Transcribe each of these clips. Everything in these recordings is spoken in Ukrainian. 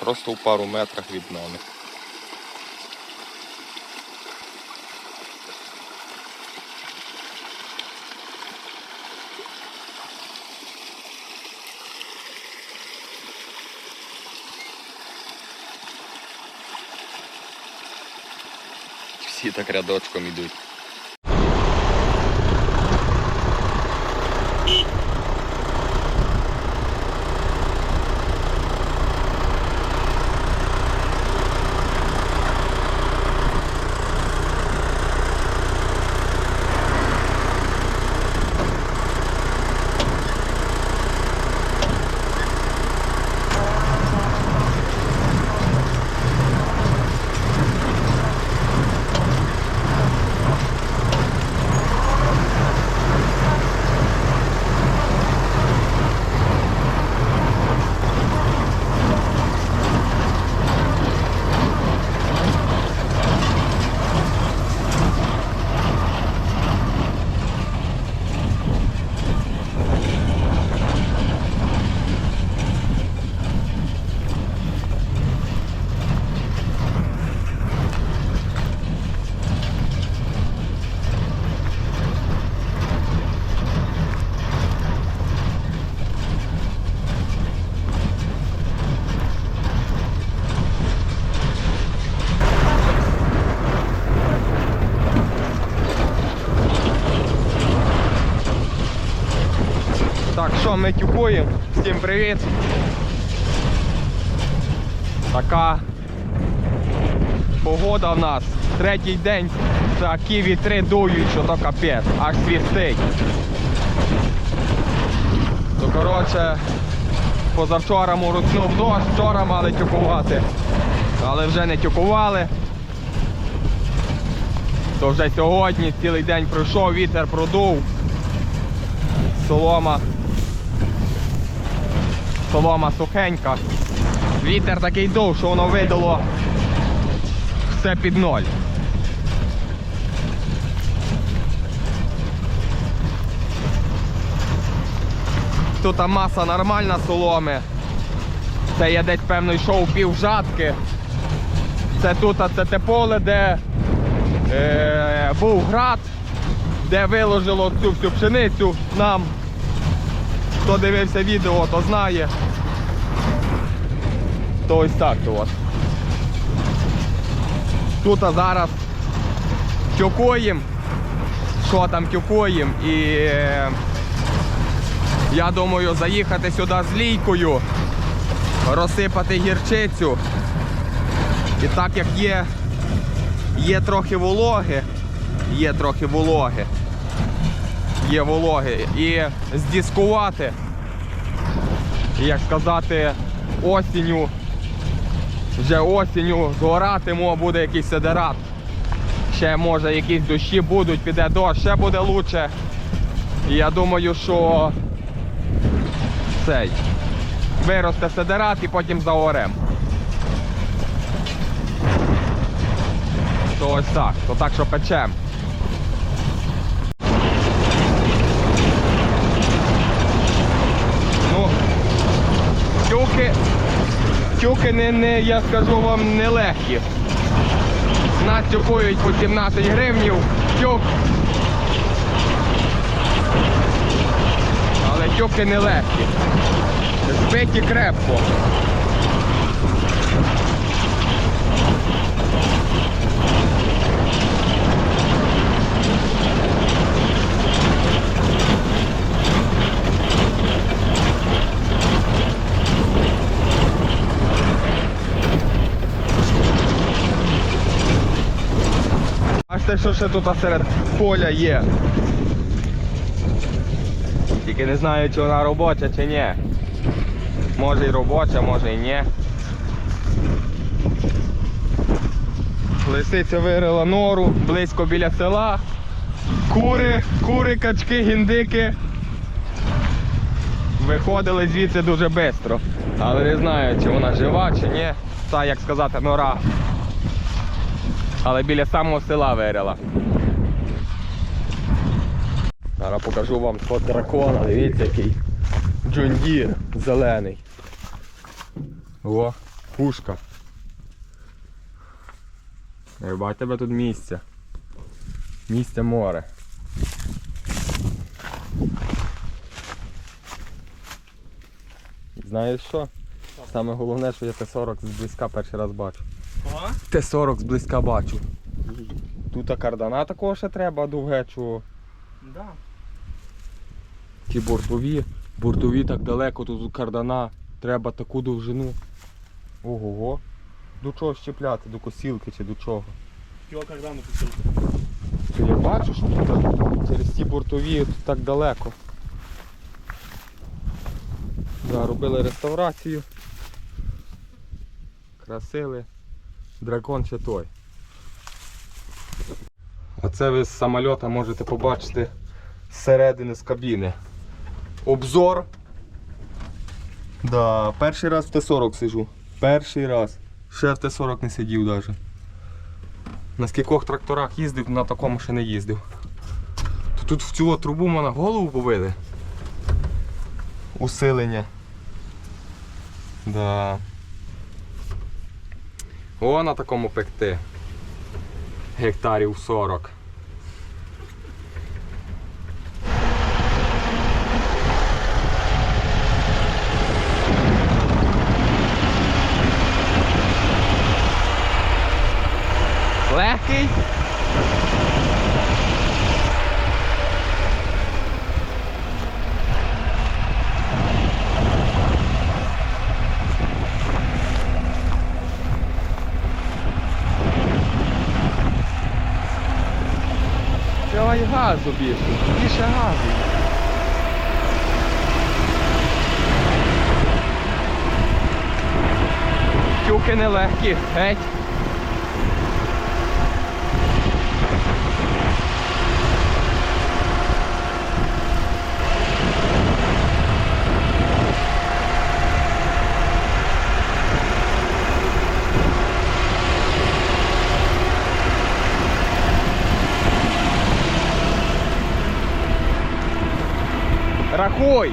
просто у пару метрах від мене. Всі так рядочком йдуть. Так, що ми тюкуємо? Всім привіт. Така погода в нас. Третій день такі вітри дують, що то капець, аж свістить. То коротше, позавчора морознув дощ, вчора мали тюкувати, але вже не тюкували. То вже сьогодні цілий день пройшов, вітер продув. Солома. Солома сухенька. Вітер такий дув, що воно видало все під ноль. Тут маса нормальна соломи. Це я десь певно йшов пів жатки. Це тут це те поле, де е, був град, де виложило цю всю пшеницю нам. Хто дивився відео, то знає. То ось так то от. Тут зараз тюкуємо. Що там тюкуємо і е, я думаю заїхати сюди з лійкою, розсипати гірчицю. І так як є, є трохи вологи, є трохи вологи, є вологи, і здіскувати, як сказати, осінню, вже осінню згоратимо, буде якийсь седерат. Ще може якісь дощі будуть, піде дощ, ще буде лучше. І я думаю, що цей виросте седерат і потім заорем. То ось так, то так, що печем. Ну, тюки, тюки не, не, я скажу вам, нелегкі. Нас тюкують по 17 гривнів, тюк. Але тюки не легкі. Збиті крепко. Бачите, що ще тут серед поля є. Тільки не знаю, чи вона робоча, чи ні. Може і робоча, може і ні. Лисиця вирила нору близько біля села. Кури, кури, качки, гіндики. Виходили звідси дуже швидко. Але не знаю, чи вона жива, чи ні. Та, як сказати, нора. Але біля самого села вирила. Зараз покажу вам свого дракона, дивіться який. Джундір зелений. О, Пушка. Бать тебе тут місце. Місце море. Знаєш що? Саме головне, що я Т-40 зблизька перший раз бачу. Ага. Т-40 зблизька бачу. Тут кардана такого ще треба довгечого. Да. Ті бортові. Бортові так далеко, тут кардана. Треба таку довжину. Ого-го. До чого щепляти? До косілки чи до чого? Його кардану пустив. То я бачу, що тут через ці бортові тут так далеко. Да, робили реставрацію. Красили. Дракон ще той. Оце ви з самольота можете побачити зсередини з кабіни. Обзор. Да, перший раз в Т-40 сижу. Перший раз. Ще в Т-40 не сидів навіть. На скількох тракторах їздив, на такому ще не їздив. Тут в цю трубу мене голову побили. Усилення. Да. О, на такому пекти. Гектарів 40. Легкий. Давай газу більше, більше газу. Тюки нелегкі, геть. Рахуй!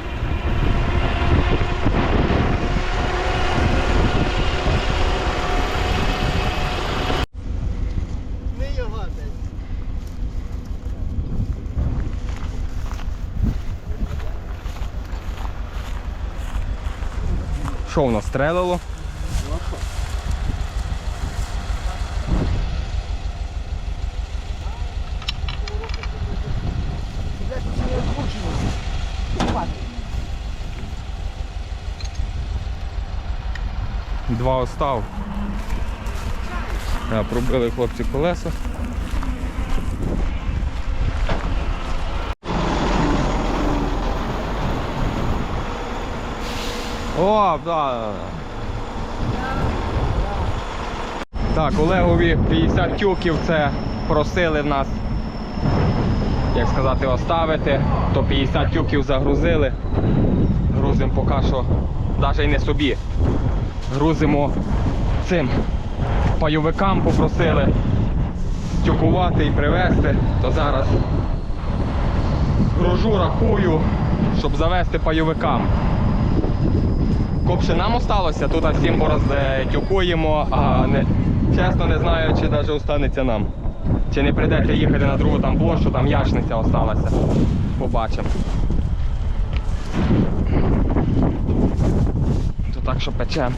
Що у нас стрелило? Два остав. А, пробили хлопці колеса. О, да. Так, Олегові 50 тюків це просили нас, як сказати, оставити, то 50 тюків загрузили. Грузимо поки що навіть не собі. Грузимо цим пайовикам попросили стюкувати і привезти, то зараз гружу, рахую, щоб завести пайовикам. Копше нам осталося, тут всім тюкуємо, а не, чесно не знаю, чи навіть останеться нам. Чи не прийдеться їхати на другу там площу, там яшниця осталася. Побачимо. То так що печем.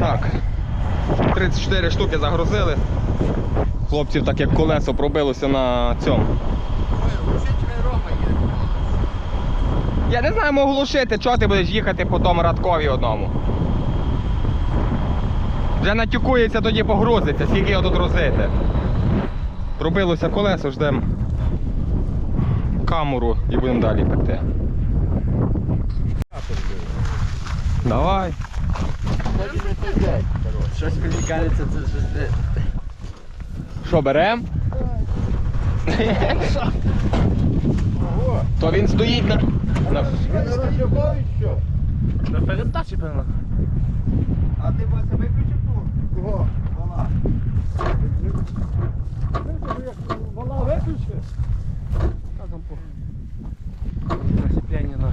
Так. 34 штуки загрузили. Хлопців так як колесо пробилося на цьому. Я не знаю, можу чого ти будеш їхати по тому радкові одному. Вже натюкується, тоді погрузиться, скільки його тут грузити. Пробилося колесо, ждемо камеру і будемо далі пекти. Давай. Щось мені кажеться, це щось. Що, берем? То він стоїть на. на... На передачі, певно. А ти Вася виключив тур? О, вала. Вала виключи. Та там по. Зачеплення на.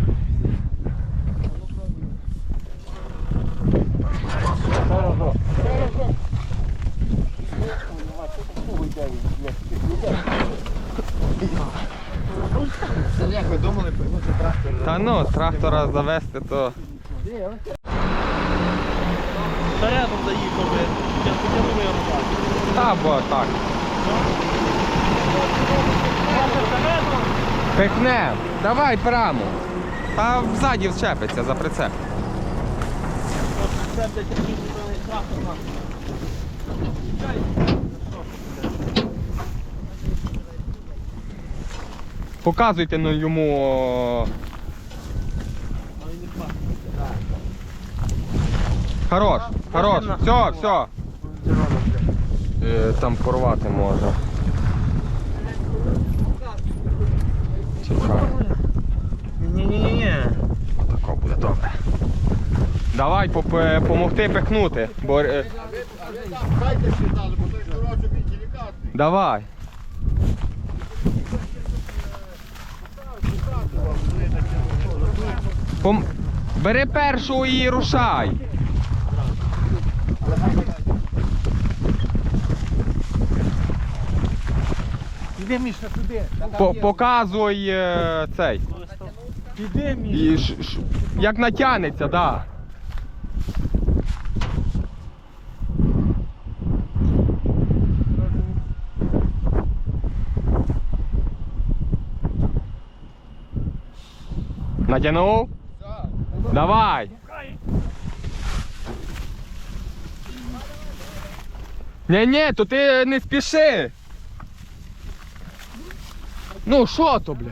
Це як ви думали, пригнути трактор? Та ну, трактора завести то. Зарядом заїхав, блядь. Я потягнув його назад. Та бо так. Пихне. Давай прямо. Та ззаді вчепиться за прицеп. Це, блядь, такий трактор нахуй. Показуйте ну, йому. о, А він не пахне. Хорош, хорош. Можна Все, все. Е, Там порвати може. Чекай. Ні-ні-ні. Тако буде добре. Давай поп- помогти пихнути. Бо, е, давай. Пом... Бери першу і рушай. Іди, Міша, туди. По- показуй е, цей. Іди, Міша. І ш- ш- як натягнеться, да. Натягнув? Давай. Ні, ні, то ти не спіши. Ну, що то, бля?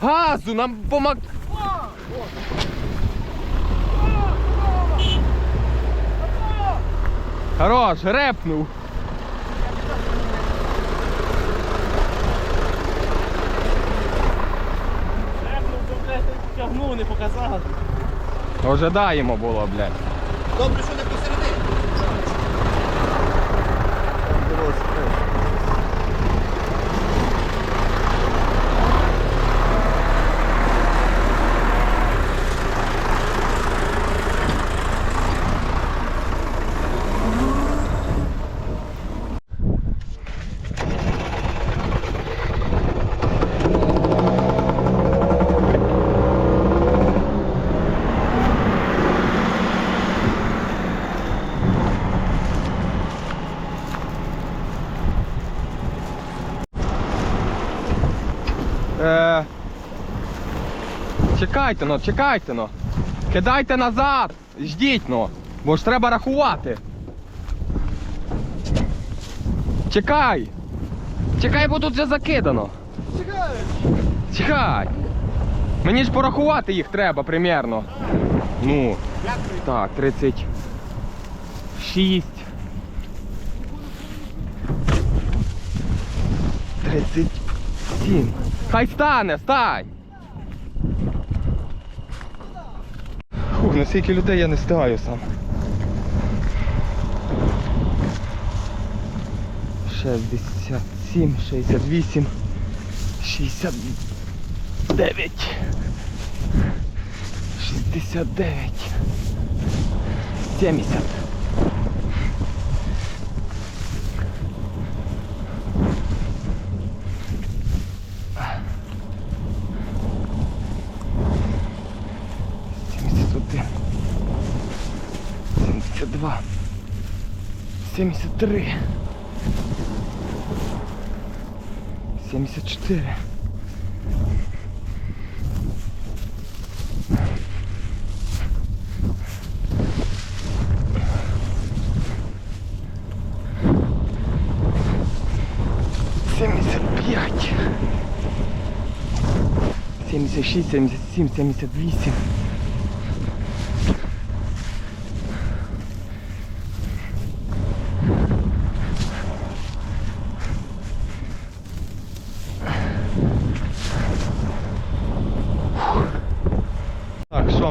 Газу, нам помог. Хорош, репнув. Репнув, то, блядь, тягнув, не показав. Ожидаємо було, блядь. Добре, що не посередині. Е... Чекайте ну, чекайте ну. Кидайте назад. Ждіть ну. Бо ж треба рахувати. Чекай. Чекай, бо тут вже закидано. Чекай. Чекай. Мені ж порахувати їх треба примерно. Ну, так, 36. 37. Хай стане, стань. Фух, на скільки людей я не встигаю сам. 67, 68, 69, 69, 70. Сімдесят 72, 73, 74. Семьдесят пять, семьдесят шесть, семьдесят семь, семьдесят восемь.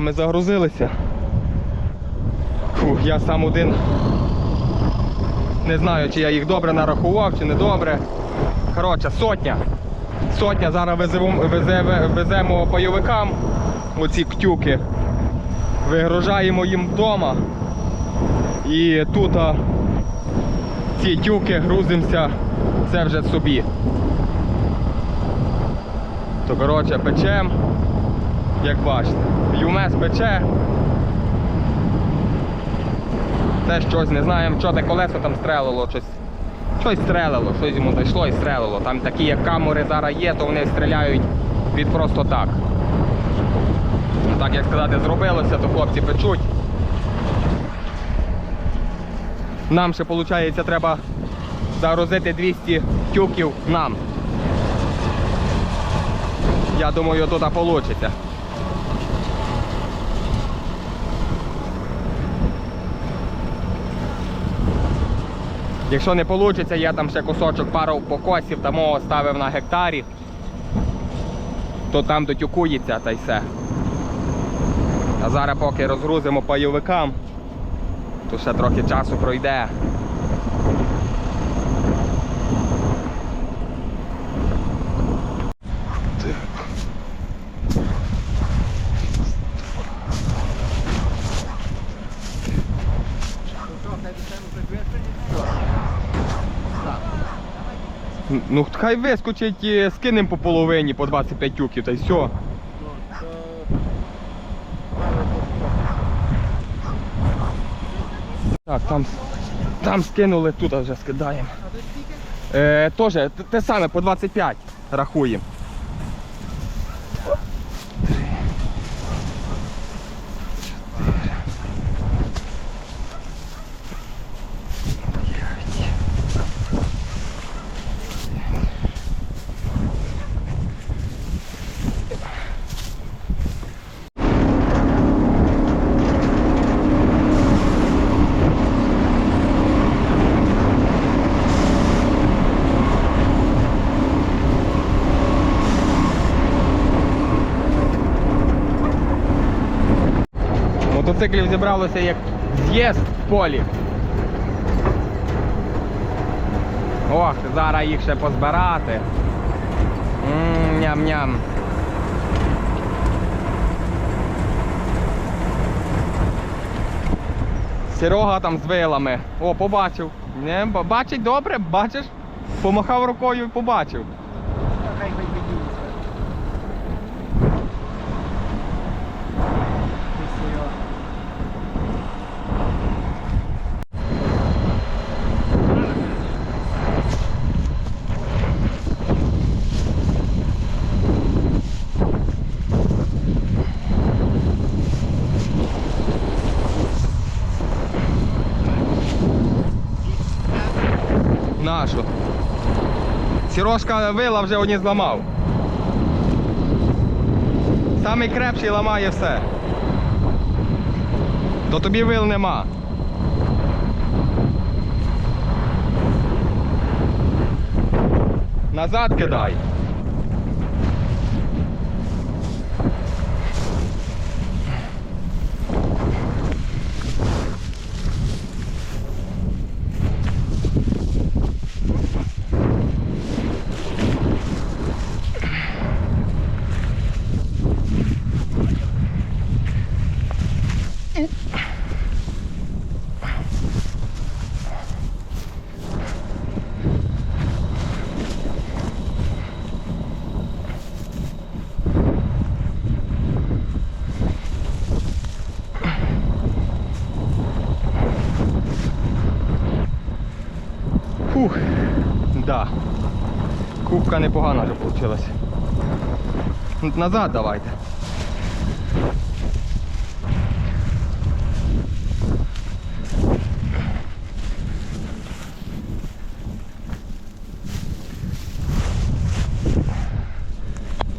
Ми загрузилися. Фух, я сам один Не знаю, чи я їх добре нарахував, чи не добре. Коротше, сотня. Сотня зараз веземо, везе- веземо пайовикам оці ктюки. Вигружаємо їм вдома. І тут а, ці тюки грузимося це вже собі. То коротше печем, як бачите. ЮМЕС пече. Це щось, не знаємо, що те колесо там стрелило, щось. Щось стрелило, щось йому зайшло і стрелило. Там такі як камери зараз є, то вони стріляють від просто так. Так як сказати, зробилося, то хлопці печуть. Нам ще виходить треба загрузити 200 тюків нам. Я думаю, тут вийде. Якщо не вийде, я там ще кусочок пару покосів тому ставив на гектарі, то там дотюкується та й все. А зараз поки розгрузимо пайовикам, то ще трохи часу пройде. Ну хай вискочить, скинемо скинем по половині по 25 тюків та й все. Так, там, там скинули, тут вже скидаємо. Е, Теж те- те саме по 25 рахуємо. Мотоциклів зібралося як з'їзд в полі. Ох, зараз їх ще позбирати. Ням-ням. Серега там з вилами. О, побачив. Не, бачить добре, бачиш? Помахав рукою і побачив. Хай хай підійдеться. Нашу. Сірошка вила вже одні зламав. Самий крепший ламає все. То тобі вил нема. Назад кидай. Фух, да. Кубка непогана вже вийшла. Назад давайте.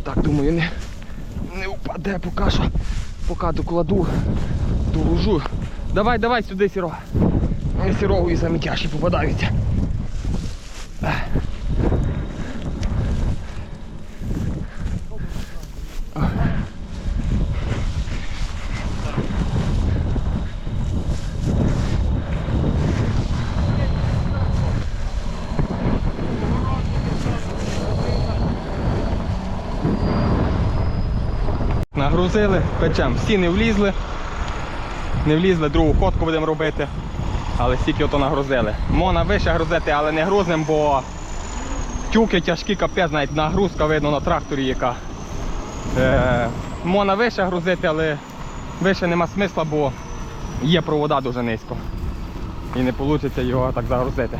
Так, думаю, не, не впаде поки що. Поки докладу, доложу. Давай, давай сюди, Сірога. Сірогу і самі тяжчі попадаються. Нагрузили, печем. Всі не влізли. Не влізли, другу ходку будемо робити. Але стільки ото нагрузили. Можна вище грузити, але не грузимо, бо тюки тяжкі, капець, навіть нагрузка видно на тракторі яка. Е, можна вище грузити, але вище нема смисла, бо є провода дуже низько. І не вийде його так загрузити.